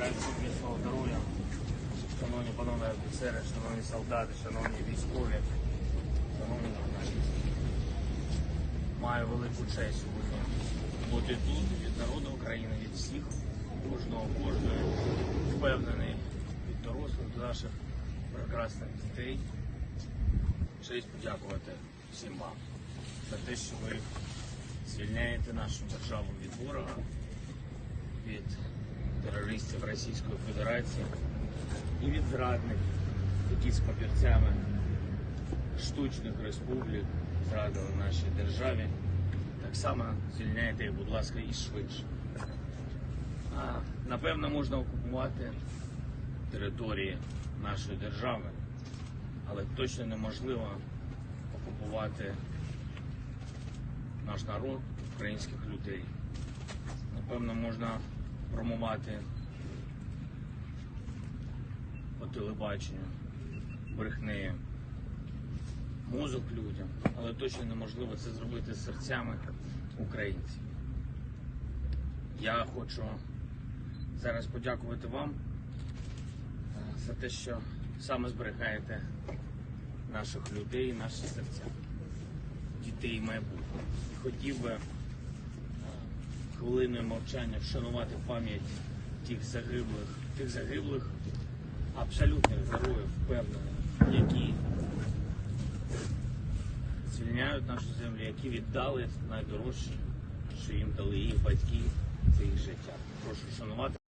Бажаю всім здоров'я. Шановні панове офіцери, шановні солдати, шановні військові, шановні журналісти. Маю велику честь сьогодні бути тут від народу України, від всіх, кожного, кожної, впевнений від дорослих до наших прекрасних дітей. Честь подякувати всім вам за те, що ви звільняєте нашу державу від ворога, від терористів Російської Федерації і від зрадників, які з папірцями штучних республік зрадили нашій державі. Так само звільняйте їх, будь ласка, і швидше. А, напевно, можна окупувати території нашої держави, але точно неможливо окупувати наш народ, українських людей. Напевно, можна промувати телебаченню брехнею мозок людям, але точно неможливо це зробити серцями українців. Я хочу зараз подякувати вам е, за те, що саме зберігаєте наших людей, наші серця, дітей і майбутнє. І Хотів би е, хвилиною мовчання вшанувати пам'ять тих загиблих, тих загиблих абсолютних героїв, впевнених, які звільняють нашу землю, які віддали найдорожче, що їм дали їх батьки, це їх життя. Прошу шанувати.